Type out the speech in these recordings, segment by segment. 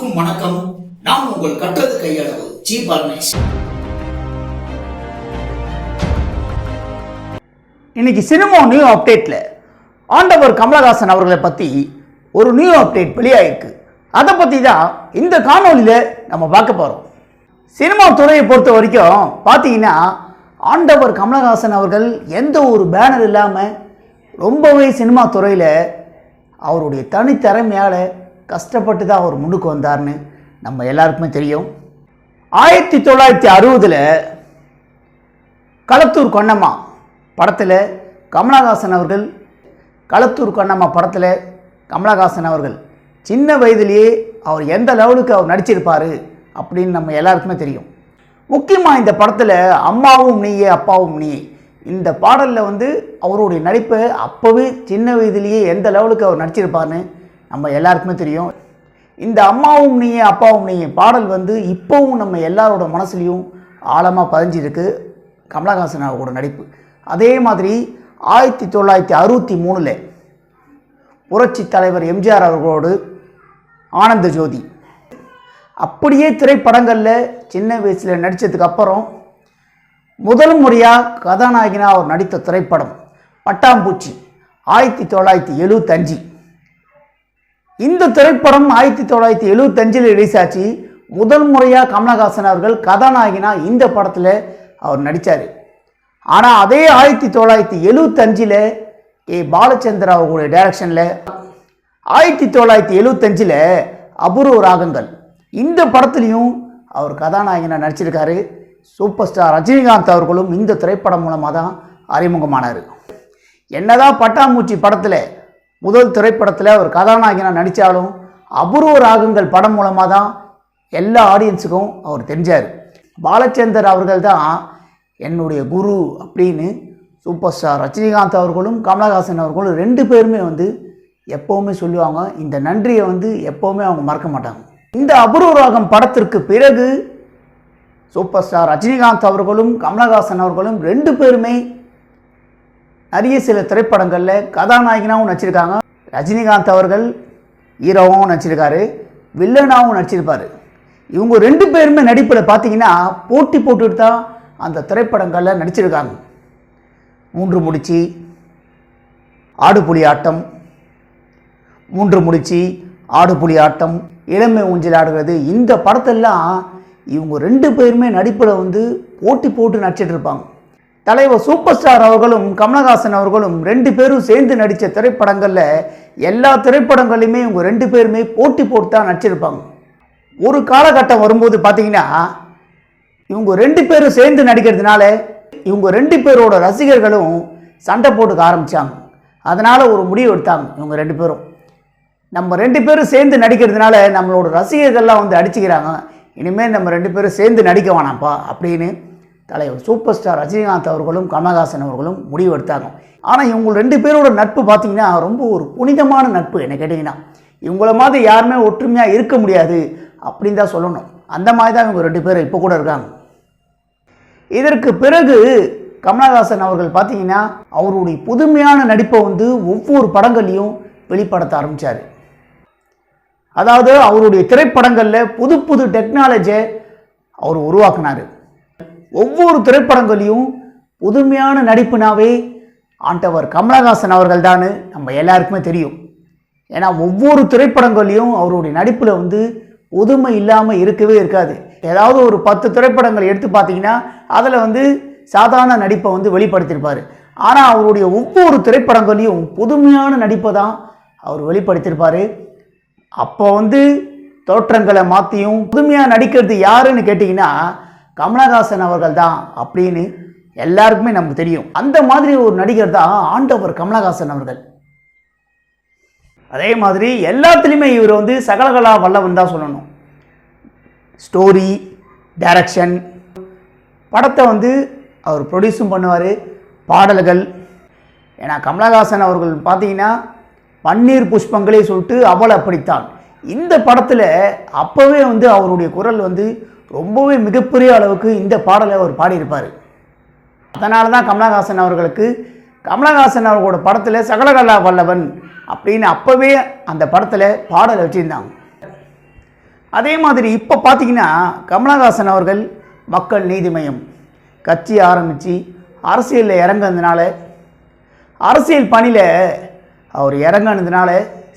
அனைவருக்கும் வணக்கம். நான் உங்கள் கற்றது கையளவு. ஜி பரமேஷ் இன்னைக்கு சினிமா நியூ அப்டேட்டில் ஆண்டவர் கமலஹாசன் அவர்களை பற்றி ஒரு நியூ அப்டேட் வெளியாயிருக்கு. அதை பற்றி தான் இந்த காணொலியில் நம்ம பார்க்க போகிறோம் சினிமா துறையை பொறுத்த வரைக்கும் பார்த்தீங்கன்னா ஆண்டவர் கமலஹாசன் அவர்கள் எந்த ஒரு பேனர் இல்லாமல் ரொம்பவே சினிமா துறையில் அவருடைய தனித்திறமையால் கஷ்டப்பட்டு தான் அவர் முன்னுக்கு வந்தார்னு நம்ம எல்லாருக்குமே தெரியும். ஆயிரத்தி தொள்ளாயிரத்தி அறுபதில் களத்தூர் கொன்னம்மா படத்தில் கமலஹாசன் அவர்கள் களத்தூர் கொன்னம்மா படத்தில் கமலஹாசன் அவர்கள் சின்ன வயதிலேயே அவர் எந்த லெவலுக்கு அவர் நடிச்சிருப்பார் அப்படின்னு நம்ம எல்லாருக்குமே தெரியும். முக்கியமாக இந்த படத்தில் அம்மாவும் நீயே அப்பாவும் நீ இந்த பாடலில் வந்து அவருடைய நடிப்பை அப்போவே சின்ன வயதிலேயே எந்த லெவலுக்கு அவர் நடிச்சிருப்பார்னு நம்ம எல்லாருக்குமே தெரியும். இந்த அம்மாவும் நீயே அப்பாவும் நீயே பாடல் வந்து இப்போவும் நம்ம எல்லாரோட மனசுலையும் ஆழமாக பதிஞ்சிருக்கு. கமலஹாசன் அவரோட நடிப்பு. அதே மாதிரி ஆயிரத்தி தொள்ளாயிரத்தி அறுபத்தி மூணில் புரட்சி தலைவர் எம்ஜிஆர் அவர்களோடு ஆனந்த ஜோதி. அப்படியே திரைப்படங்களில் சின்ன வயசில் நடித்ததுக்கு அப்புறம் முதல் முறையாக கதாநாயகனாக அவர் நடித்த திரைப்படம் பட்டாம்பூச்சி ஆயிரத்தி தொள்ளாயிரத்தி எழுபத்தஞ்சு இந்த திரைப்படம் ஆயிரத்தி தொள்ளாயிரத்தி எழுபத்தஞ்சில் ரிலீஸ் ஆச்சு. முதல் முறையாக கமலஹாசன் அவர்கள் கதாநாயகினா இந்த படத்தில் அவர் நடித்தார் ஆனால் அதே ஆயிரத்தி தொள்ளாயிரத்தி எழுபத்தஞ்சில் ஏ பாலச்சந்திரா அவர்களுடைய டைரக்ஷனில் ஆயிரத்தி தொள்ளாயிரத்தி எழுபத்தஞ்சில் அபூர்வ ராகங்கள். இந்த படத்துலையும் அவர் கதாநாயகனாக நடிச்சிருக்காரு. சூப்பர் ஸ்டார் ரஜினிகாந்த் அவர்களும் இந்த திரைப்படம் மூலமாக தான் அறிமுகமானார். என்னதான் பட்டாம்பூச்சி படத்தில் முதல் திரைப்படத்தில் அவர் கதாநாயகனாக நடித்தாலும் அபூர்வ ராகங்கள் படம் மூலமாக தான் எல்லா ஆடியன்ஸுக்கும் அவர் தெரிஞ்சார். பாலச்சந்தர் அவர்கள் தான் என்னுடைய குரு அப்படின்னு சூப்பர் ஸ்டார் ரஜினிகாந்த் அவர்களும் கமலஹாசன் அவர்களும் ரெண்டு பேருமே வந்து எப்போவுமே சொல்லுவாங்க இந்த நன்றியை வந்து எப்போவுமே அவங்க மறக்க மாட்டாங்க. இந்த அபூர்வ ராகம் படத்திற்கு பிறகு சூப்பர் ஸ்டார் ரஜினிகாந்த் அவர்களும் கமலஹாசன் அவர்களும் ரெண்டு பேருமே நிறைய சில திரைப்படங்களில் கதாநாயகனாகவும் நடிச்சிருக்காங்க. ரஜினிகாந்த் அவர்கள் ஹீரோவாகவும் நடிச்சிருக்காரு வில்லனாகவும் நடிச்சிருப்பார். இவங்க ரெண்டு பேருமே நடிப்பில் பார்த்தீங்கன்னா போட்டி போட்டுட்டு தான் அந்த திரைப்படங்களில் நடிச்சிருக்காங்க. மூன்று முடிச்சு ஆடுபுலி ஆட்டம். மூன்று முடிச்சு ஆடுபுலி ஆட்டம். இளமை ஊஞ்சல் ஆடுகிறது. இந்த படத்தெல்லாம் இவங்க ரெண்டு பேருமே நடிப்பில் வந்து போட்டி போட்டு நடிச்சிட்ருப்பாங்க தலைவர் சூப்பர் ஸ்டார் அவர்களும் கமலஹாசன் அவர்களும் ரெண்டு பேரும் சேர்ந்து நடித்த திரைப்படங்களில் எல்லா திரைப்படங்களையுமே இவங்க ரெண்டு பேருமே போட்டி போட்டு தான் நடிச்சிருப்பாங்க. ஒரு காலகட்டம் வரும்போது பார்த்தீங்கன்னா இவங்க ரெண்டு பேரும் சேர்ந்து நடிக்கிறதுனால இவங்க ரெண்டு பேரோட ரசிகர்களும் சண்டை போட்டுக்க ஆரம்பித்தாங்க அதனால் ஒரு முடிவு எடுத்தாங்க இவங்க ரெண்டு பேரும். நம்ம ரெண்டு பேரும் சேர்ந்து நடிக்கிறதுனால நம்மளோட ரசிகர்கள்லாம் வந்து அடிச்சுக்கிறாங்க. இனிமேல் நம்ம ரெண்டு பேரும் சேர்ந்து நடிக்க வேணாம்ப்பா அப்படின்னு தலைவர் சூப்பர் ஸ்டார் ரஜினிகாந்த் அவர்களும் கமல்ஹாசன் அவர்களும் முடிவு எடுத்தாங்க. ஆனால் இவங்க ரெண்டு பேரோட நட்பு பார்த்தீங்கன்னா ரொம்ப ஒரு புனிதமான நட்பு என்ன கேட்டிங்கன்னா. இவங்கள மாதிரி யாருமே ஒற்றுமையாக இருக்க முடியாது அப்படின்னு தான் சொல்லணும். அந்த மாதிரி தான் இவங்க ரெண்டு பேரும் இப்போ கூட இருக்காங்க. இதற்கு பிறகு கமலஹாசன் அவர்கள் பார்த்தீங்கன்னா அவருடைய புதுமையான நடிப்பை வந்து ஒவ்வொரு படங்கள்லையும் வெளிப்படுத்த ஆரம்பித்தார் அதாவது அவருடைய திரைப்படங்களில் புது புது டெக்னாலஜியை அவர் உருவாக்குனார். ஒவ்வொரு திரைப்படங்களையும் புதுமையான நடிப்புனாவே ஆண்டவர் கமலஹாசன் அவர்கள் தான் நம்ம எல்லாருக்குமே தெரியும். ஏன்னா ஒவ்வொரு திரைப்படங்களையும் அவருடைய நடிப்பில் வந்து புதுமை இல்லாமல் இருக்கவே இருக்காது. ஏதாவது ஒரு பத்து திரைப்படங்கள் எடுத்து பார்த்தீங்கன்னா அதில் வந்து சாதாரண நடிப்பை வந்து வெளிப்படுத்தியிருப்பார். ஆனால் அவருடைய ஒவ்வொரு திரைப்படங்களையும் புதுமையான நடிப்பை தான் அவர் வெளிப்படுத்தியிருப்பார். அப்போ வந்து தோற்றங்களை மாற்றியும் புதுமையாக நடிக்கிறது யாருன்னு கேட்டிங்கன்னா கமலஹாசன் அவர்கள் தான் அப்படின்னு எல்லாருக்குமே நமக்கு தெரியும். அந்த மாதிரி ஒரு நடிகர் தான் ஆண்டவர் கமலஹாசன் அவர்கள். அதே மாதிரி எல்லாத்துலேயுமே இவர் வந்து சகலகலா வல்லவன் தான் சொல்லணும். ஸ்டோரி டைரக்ஷன் படத்தை வந்து அவர் ப்ரொடியூஸும் பண்ணுவார் பாடல்கள். ஏன்னா கமலஹாசன் அவர்கள் பார்த்தீங்கன்னா பன்னீர் புஷ்பங்களே சொல்லிட்டு அவள் அப்படித்தான். இந்த படத்தில் அப்போவே வந்து அவருடைய குரல் வந்து ரொம்பவே மிகப்பெரிய அளவுக்கு இந்த பாடலை அவர் பாடியிருப்பார். அதனால தான் கமலஹாசன் அவர்களுக்கு கமலஹாசன் அவர்களோட படத்தில் சகலகலா வல்லவன் அப்படின்னு அப்போவே அந்த படத்தில் பாடல் வச்சுருந்தாங்க. அதே மாதிரி இப்போ பார்த்தீங்கன்னா கமலஹாசன் அவர்கள் மக்கள் நீதி மையம் கட்சி ஆரம்பித்து அரசியலில் இறங்குனதுனால அரசியல் பணியில் அவர் இறங்கினதுனால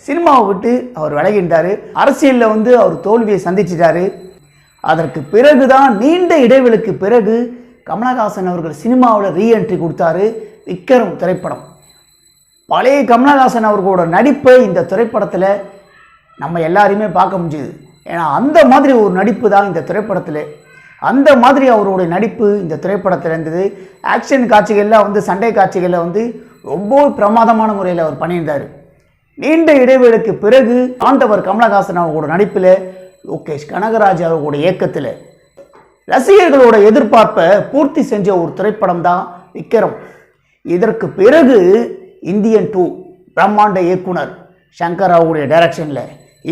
சினிமாவை விட்டு அவர் விலகின்றார் அரசியலில் வந்து அவர் தோல்வியை சந்திச்சிட்டாரு. அதற்கு பிறகு தான் நீண்ட இடைவெளிக்கு பிறகு கமலஹாசன் அவர்கள் சினிமாவில் ரீஎன்ட்ரி கொடுத்தாரு. விக்ரம் திரைப்படம். பழைய கமலஹாசன் அவர்களோட நடிப்பை இந்த திரைப்படத்தில் நம்ம எல்லாரையுமே பார்க்க முடிஞ்சுது. ஏன்னா அந்த மாதிரி ஒரு நடிப்பு தான் இந்த திரைப்படத்தில். அந்த மாதிரி அவருடைய நடிப்பு இந்த திரைப்படத்தில் இருந்தது. ஆக்ஷன் காட்சிகளில் வந்து சண்டை காட்சிகளில் வந்து ரொம்ப பிரமாதமான முறையில் அவர் பண்ணியிருந்தார். நீண்ட இடைவெளிக்கு பிறகு ஆண்டவர் கமலஹாசன் அவர்களோட நடிப்பில் லோகேஷ் கனகராஜ் அவர்களுடைய இயக்கத்தில் ரசிகர்களோட எதிர்பார்ப்பை பூர்த்தி செஞ்ச ஒரு திரைப்படம் தான் விக்ரம். இதற்கு பிறகு இந்தியன் டூ பிரம்மாண்ட இயக்குனர் சங்கர் ராவுடைய டைரக்ஷனில்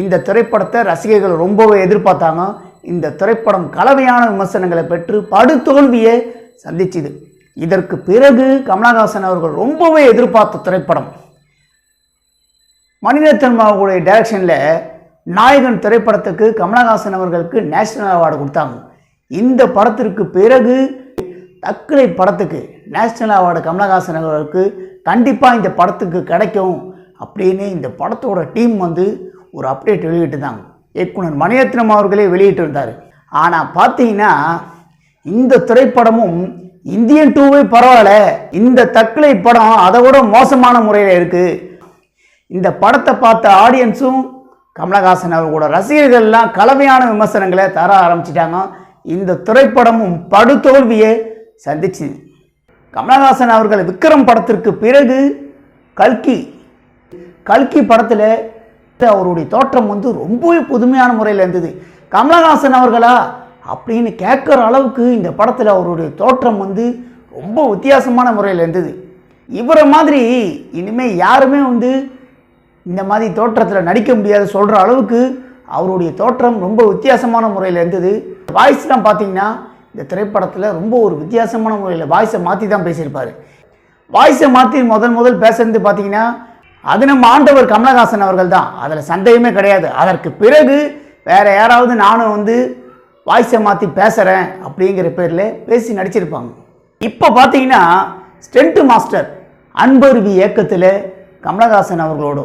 இந்த திரைப்படத்தை ரசிகர்கள் ரொம்பவே எதிர்பார்த்தாங்க. இந்த திரைப்படம் கலவையான விமர்சனங்களை பெற்று படுதோல்வியை சந்திச்சுது. இதற்கு பிறகு கமலஹாசன் அவர்கள் ரொம்பவே எதிர்பார்த்த திரைப்படம். மணிரத்னம் அவர்களுடைய டைரக்ஷனில் நாயகன் திரைப்படத்துக்கு கமலஹாசன் அவர்களுக்கு நேஷனல் அவார்டு கொடுத்தாங்க. இந்த படத்திற்கு பிறகு தக்கலை படத்துக்கு நேஷனல் அவார்டு கமலஹாசன் அவர்களுக்கு கண்டிப்பாக இந்த படத்துக்கு கிடைக்கும் அப்படின்னு இந்த படத்தோட டீம் வந்து ஒரு அப்டேட் வெளியிட்டிருந்தாங்க இயக்குனர் மணிரத்னம் அவர்களே வெளியிட்டிருந்தார். ஆனால் பார்த்தீங்கன்னா இந்த திரைப்படமும் இந்தியன் டூவே பரவாயில்ல. இந்த தக்கலை படம் அதை விட மோசமான முறையில் இருக்குது இந்த படத்தை பார்த்த ஆடியன்ஸும் கமலஹாசன் அவர்களோட ரசிகர்கள்லாம் கலவையான விமர்சனங்களை தர ஆரம்பிச்சிட்டாங்க. இந்த திரைப்படமும் படுதோல்வியை சந்திச்சுது கமலஹாசன் அவர்கள் விக்ரம் படத்திற்கு பிறகு கல்கி. கல்கி படத்தில் அவருடைய தோற்றம் வந்து ரொம்பவே புதுமையான முறையில் இருந்தது. கமலஹாசன் அவர்களா? அப்படின்னு கேட்குற அளவுக்கு இந்த படத்தில் அவருடைய தோற்றம் வந்து ரொம்ப வித்தியாசமான முறையில் இருந்தது. இவரை மாதிரி இனிமேல் யாருமே வந்து இந்த மாதிரி தோற்றத்தில் நடிக்க முடியாது சொல்கிற அளவுக்கு அவருடைய தோற்றம் ரொம்ப வித்தியாசமான முறையில் இருந்தது. வாய்ஸ்லாம் பார்த்தீங்கன்னா இந்த திரைப்படத்தில் ரொம்ப ஒரு வித்தியாசமான முறையில் வாய்ஸை மாற்றி தான் பேசியிருப்பார். வாய்ஸை மாற்றி முதல் முதல் பேசுறது பார்த்தீங்கன்னா அது நம்ம ஆண்டவர் கமலஹாசன் அவர்கள் தான். அதில் சந்தேகமே கிடையாது. அதற்கு பிறகு வேறு யாராவது நானும் வந்து வாய்ஸை மாற்றி பேசுகிறேன் அப்படிங்கிற பேரில் பேசி நடிச்சிருப்பாங்க. இப்போ பார்த்தீங்கன்னா ஸ்டென்ட் மாஸ்டர் அன்பருவி இயக்கத்தில் கமலஹாசன் அவர்களோட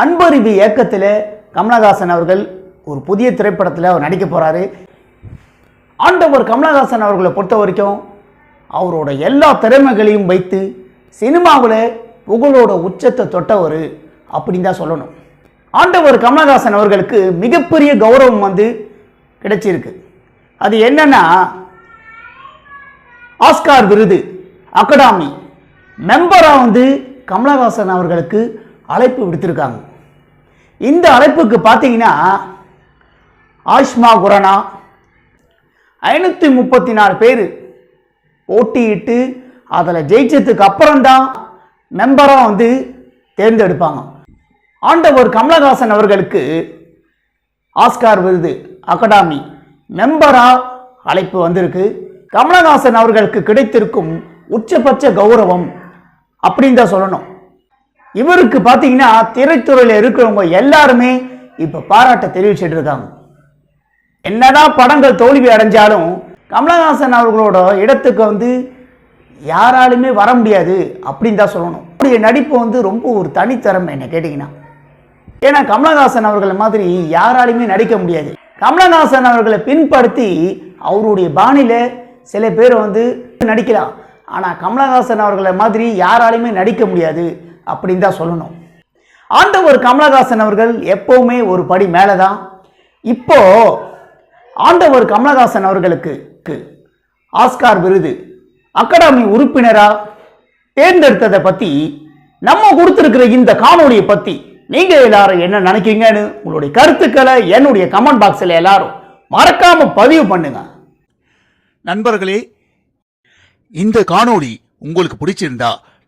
அன்பருவி இயக்கத்தில் கமலஹாசன் அவர்கள் ஒரு புதிய திரைப்படத்தில் அவர் நடிக்க போகிறாரு ஆண்டவர் கமலஹாசன் அவர்களை பொறுத்த வரைக்கும் அவரோட எல்லா திறமைகளையும் வைத்து சினிமாவில் புகழோட உச்சத்தை தொட்டவர் அப்படின்னு தான் சொல்லணும். ஆண்டவர் கமலஹாசன் அவர்களுக்கு மிகப்பெரிய கௌரவம் வந்து கிடைச்சிருக்கு. அது என்னன்னா ஆஸ்கார் விருது அகாடமி மெம்பராக வந்து கமலஹாசன் அவர்களுக்கு அழைப்பு விடுத்திருக்காங்க. இந்த அழைப்புக்கு பார்த்தீங்கன்னா ஆஷ்மா குரணா ஐநூற்றி முப்பத்தி நாலு பேர் போட்டியிட்டு அதில் ஜெயிச்சதுக்கு அப்புறம்தான் மெம்பராக வந்து தேர்ந்தெடுப்பாங்க. ஆண்டவர் கமலஹாசன் அவர்களுக்கு ஆஸ்கார் விருது அகாடமி மெம்பராக அழைப்பு வந்திருக்கு. கமலஹாசன் அவர்களுக்கு கிடைத்திருக்கும் உச்சபட்ச கௌரவம் அப்படின்னு தான் சொல்லணும். இவருக்கு பார்த்தீங்கன்னா திரைத்துறையில் இருக்கிறவங்க எல்லாருமே இப்போ பாராட்ட தெரிவிச்சுட்டு இருக்காங்க என்னதான் படங்கள் தோல்வி அடைஞ்சாலும் கமலஹாசன் அவர்களோட இடத்துக்கு வந்து யாராலுமே வர முடியாது அப்படின்னு தான் சொல்லணும். அவருடைய நடிப்பு வந்து ரொம்ப ஒரு தனித்திறமை என்ன கேட்டிங்கன்னா. ஏன்னா கமலஹாசன் அவர்களை மாதிரி யாராலையுமே நடிக்க முடியாது. கமலஹாசன் அவர்களை பின்படுத்தி அவருடைய பாணியில் சில பேர் வந்து நடிக்கலாம். ஆனால் கமலஹாசன் அவர்களை மாதிரி யாராலையுமே நடிக்க முடியாது. அப்படின்னு தான் சொல்லணும். ஆண்டவர் கமலஹாசன் அவர்கள் எப்பவுமே ஒரு படி மேலே தான் இப்போ ஆண்டவர் கமலஹாசன் அவர்களுக்கு ஆஸ்கார் விருது. அகாடமி உறுப்பினரா தேர்ந்தெடுத்ததை பற்றி நம்ம கொடுத்துருக்கிற இந்த காணொலியை பற்றி நீங்கள் எல்லாரும் என்ன நினைக்கிறீங்கன்னு உங்களுடைய கருத்துக்களை என்னுடைய கமெண்ட் பாக்ஸில் எல்லாரும் மறக்காம பதிவு பண்ணுங்க. நண்பர்களே இந்த காணொளி உங்களுக்கு பிடிச்சிருந்தா